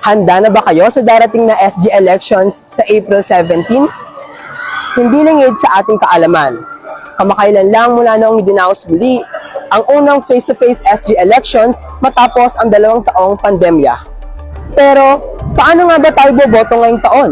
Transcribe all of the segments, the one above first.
Handa na ba kayo sa darating na SG elections sa April 17? Hindi lingid sa ating kaalaman. Kamakailan lang mula noong idinaos muli ang unang face-to-face SG elections matapos ang dalawang taong pandemya. Pero, paano nga ba tayo boboto ngayong taon?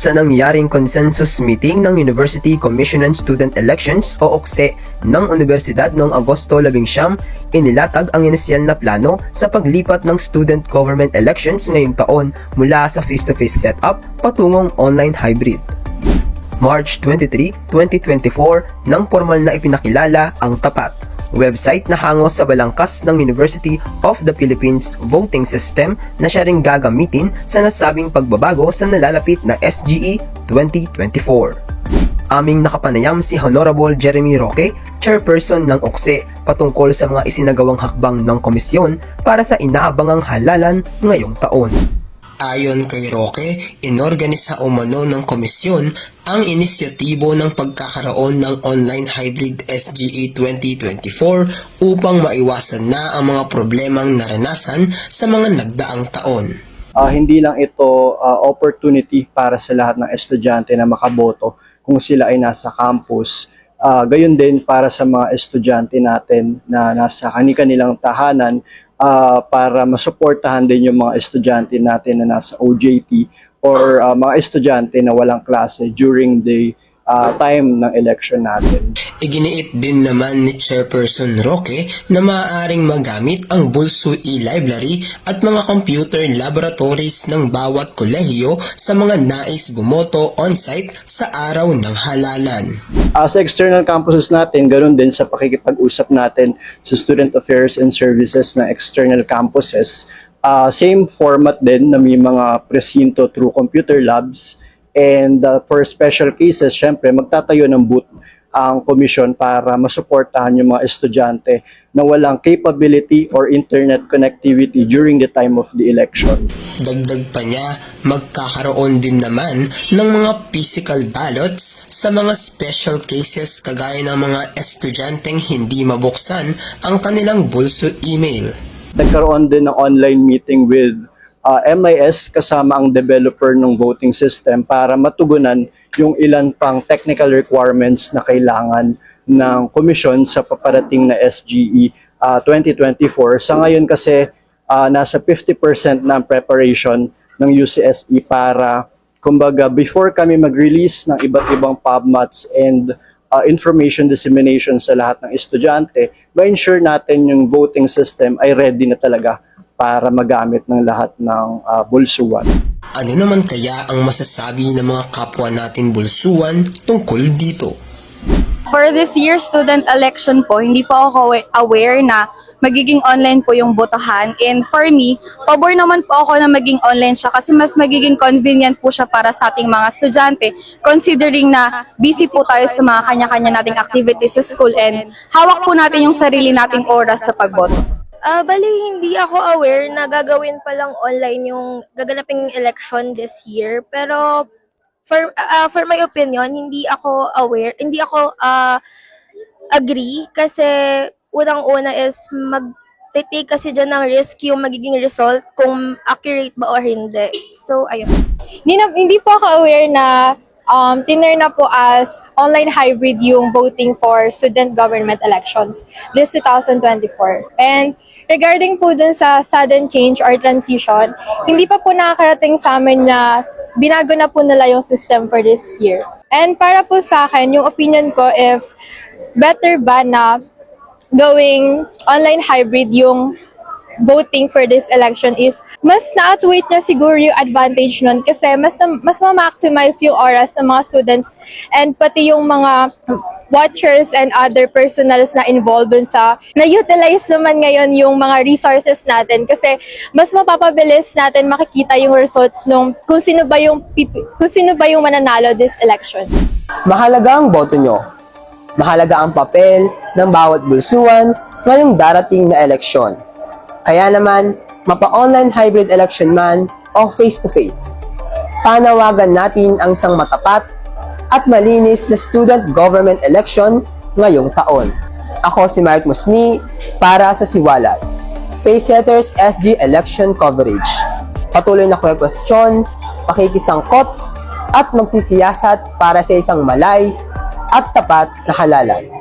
Sa nangyaring consensus meeting ng University Commission on Student Elections o OCSE ng Universidad noong Agosto 11, inilatag ang inisyal na plano sa paglipat ng student government elections ngayong taon mula sa face-to-face setup patungong online hybrid. March 23, 2024 nang formal na ipinakilala ang tapat website na hango sa balangkas ng University of the Philippines voting system na siya ring gagamitin sa nasabing pagbabago sa nalalapit na SGE 2024. Aming nakapanayam si Honorable Jeremy Roque, chairperson ng OCSE, patungkol sa mga isinagawang hakbang ng komisyon para sa inaabangang halalan ngayong taon. Ayon kay Roque, inorganisa umano ng komisyon ang inisyatibo ng pagkakaroon ng online hybrid SGE 2024 upang maiwasan na ang mga problemang naranasan sa mga nagdaang taon. Ah, hindi lang ito ah, opportunity para sa lahat ng estudyante na makaboto kung sila ay nasa campus. Ah, gayon din para sa mga estudyante natin na nasa kani-kanilang tahanan ah, para masuportahan din yung mga estudyante natin na nasa OJT or ah, mga estudyante na walang klase during the ah, time ng election natin. Iginiit din naman ni Chairperson Roque na maaaring magamit ang Bulso e-library at mga computer laboratories ng bawat kolehiyo sa mga nais bumoto on-site sa araw ng halalan. Uh, sa external campuses natin, ganoon din sa pakikipag-usap natin sa Student Affairs and Services na external campuses. Uh, same format din na may mga presinto through computer labs. And uh, for special cases, syempre, magtatayo ng booth ang komisyon para masuportahan yung mga estudyante na walang capability or internet connectivity during the time of the election. Dagdag pa niya, magkakaroon din naman ng mga physical ballots sa mga special cases kagaya ng mga estudyanteng hindi mabuksan ang kanilang bulso email. nagkaroon din ng online meeting with uh, MIS kasama ang developer ng voting system para matugunan yung ilan pang technical requirements na kailangan ng komisyon sa paparating na SGE uh, 2024. Sa ngayon kasi uh, nasa 50% na preparation ng UCSE para kumbaga before kami mag-release ng iba't ibang PubMats and uh, information dissemination sa lahat ng estudyante, ma-ensure natin yung voting system ay ready na talaga para magamit ng lahat ng uh, bulsuan. Ano naman kaya ang masasabi ng mga kapwa natin bulsuan tungkol dito? For this year's student election po, hindi po ako awa- aware na magiging online po yung botohan. And for me, pabor naman po ako na maging online siya kasi mas magiging convenient po siya para sa ating mga estudyante considering na busy po tayo sa mga kanya-kanya nating activities sa school and hawak po natin yung sarili nating oras sa pagboto. Ah, bali hindi ako aware na gagawin pa lang online yung gaganaping election this year. Pero for ah, for my opinion, hindi ako aware, hindi ako ah, agree kasi unang-una is mag take kasi dyan ng risk yung magiging result kung accurate ba or hindi. So, ayun. Hindi, na, hindi po ako aware na um, tinur na po as online hybrid yung voting for student government elections this 2024. And regarding po dun sa sudden change or transition, hindi pa po nakakarating sa amin na binago na po nila yung system for this year. And para po sa akin, yung opinion ko if better ba na going online hybrid yung voting for this election is mas na-outweigh niya siguro yung advantage nun kasi mas mas ma-maximize yung oras ng mga students and pati yung mga watchers and other personals na involved dun sa na-utilize naman ngayon yung mga resources natin kasi mas mapapabilis natin makikita yung results nung kung sino ba yung kung sino ba yung mananalo this election. Mahalaga ang boto nyo. Mahalaga ang papel ng bawat bulsuan ngayong darating na eleksyon. Kaya naman, mapa-online hybrid election man o face-to-face, panawagan natin ang isang matapat at malinis na student government election ngayong taon. Ako si Mark Musni para sa Siwalat. Paysetters SG Election Coverage. patuloy na kwestiyon, pakikisangkot, at magsisiyasat para sa isang malay at tapat na halalan.